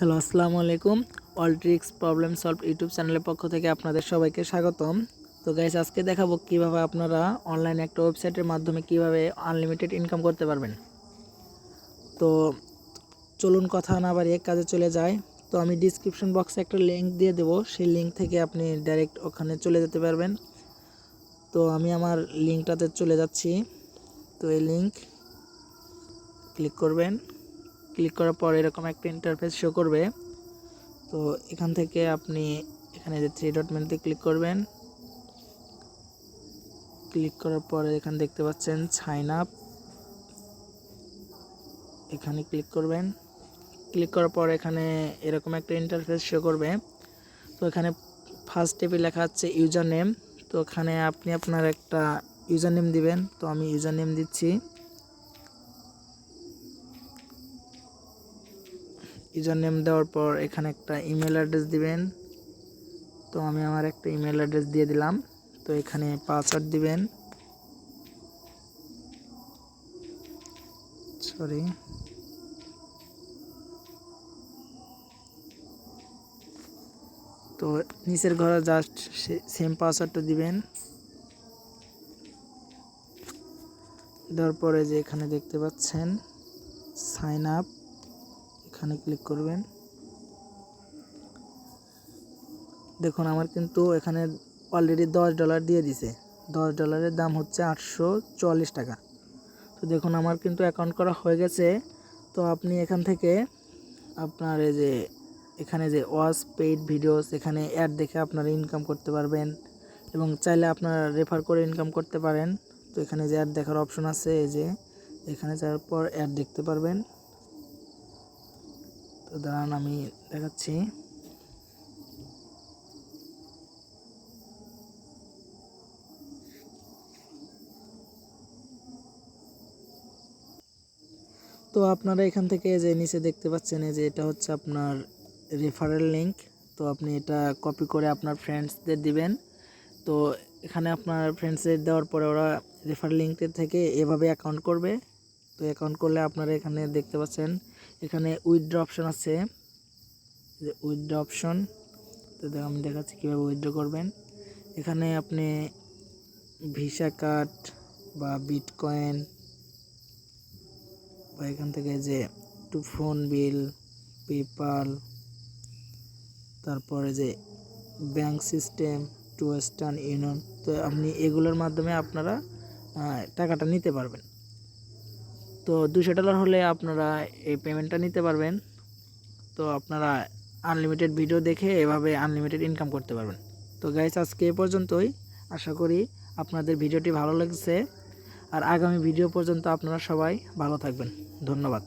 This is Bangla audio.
হ্যালো, আসসালামু আলাইকুম। All tricks problem solve YouTube চ্যানেলের পক্ষ থেকে আপনাদের সবাইকে স্বাগতম। তো গাইস আজকে দেখাবো কীভাবে আপনারা অনলাইনে একটা ওয়েবসাইটের মাধ্যমে কীভাবে আনলিমিটেড ইনকাম করতে পারবেন। তো চলুন কথা না বাড়িয়ে কাজে চলে যায় তো আমি ডিসক্রিপশন বক্সে একটা লিঙ্ক দিয়ে দেবো। সেই লিঙ্ক থেকে আপনি ডাইরেক্ট ওখানে চলে যেতে পারবেন। তো আমি আমার লিঙ্কটাতে চলে যাচ্ছি। তো এই লিঙ্ক ক্লিক করবেন। ক্লিক করার পর এরকম একটা ইন্টারফেস শো করবে। তো এখান থেকে আপনি এখানে যে থ্রি ডট মেনুতে ক্লিক করবেন। ক্লিক করার পরে এখানে দেখতে পাচ্ছেন সাইন আপ এখানে ক্লিক করবেন। ক্লিক করার পর এখানে এরকম একটা ইন্টারফেস শো করবে। তো এখানে ফার্স্ট স্টেপে লেখা আছে ইউজার নেম তো এখানে আপনি আপনার একটা ইউজার নেম দিবেন। তো আমি ইউজার নেম দিচ্ছি। ইউজার নেম দেওয়ার পর এখানে একটা ইমেল অ্যাড্রেস দিবেন। তো আমি আমার একটা ইমেল অ্যাড্রেস দিয়ে দিলাম। তো এখানে পাসওয়ার্ড দিবেন। সরি তো নিচের ঘরে জাস্ট সেম পাসওয়ার্ডটা দিবেন। দেওয়ার পরে যে এখানে দেখতে পাচ্ছেন সাইন আপ এখানে ক্লিক করবেন। দেখুন, আমার কিন্তু এখানে অলরেডি দশ ডলার দিয়ে দিছে। দশ ডলারের দাম হচ্ছে আটশো চুয়াল্লিশ টাকা। তো দেখুন, আমার কিন্তু অ্যাকাউন্ট করা হয়ে গেছে। তো আপনি এখান থেকে আপনার এই যে, এখানে যে ওয়াচ পেইড ভিডিওস এখানে অ্যাড দেখে আপনারা ইনকাম করতে পারবেন। এবং চাইলে আপনারা রেফার করে ইনকাম করতে পারেন। তো এখানে যে অ্যাড দেখার অপশন আছে, এই যে, এখানে যাওয়ার পর অ্যাড দেখতে পারবেন। তো দাঁড়ান, আমি দেখাচ্ছি। তো আপনারা এখান থেকে যে নিচে দেখতে পাচ্ছেন যে এটা হচ্ছে আপনার রেফারেল লিংক তো আপনি এটা কপি করে আপনার ফ্রেন্ডসদের দিবেন। তো এখানে আপনার ফ্রেন্ডসদের দেওয়ার পরে ওরা রেফারেল লিঙ্কের থেকে এভাবে অ্যাকাউন্ট করবে। তো অ্যাকাউন্ট করলে আপনারা এখানে দেখতে পাচ্ছেন এখানে উইথড্র অপশন আছে। যে উইথড্র অপশন, তো আমি দেখাচ্ছি কীভাবে উইথড্র করবেন। এখানে আপনি ভিসা কার্ড বা বিটকয়েন বা এখান থেকে যে টু ফোন বিল পেপাল তারপরে যে bank system, to Western Union, তো আপনি এগুলোর মাধ্যমে আপনারা টাকাটা নিতে পারবেন। তো দুশো ডলার হলে আপনারা এই পেমেন্টটা নিতে পারবেন। তো আপনারা আনলিমিটেড ভিডিও দেখে এভাবে আনলিমিটেড ইনকাম করতে পারবেন। তো গাইস আজকে এ পর্যন্তই। আশা করি আপনাদের ভিডিওটি ভালো লাগছে। আর আগামী ভিডিও পর্যন্ত আপনারা সবাই ভালো থাকবেন। ধন্যবাদ।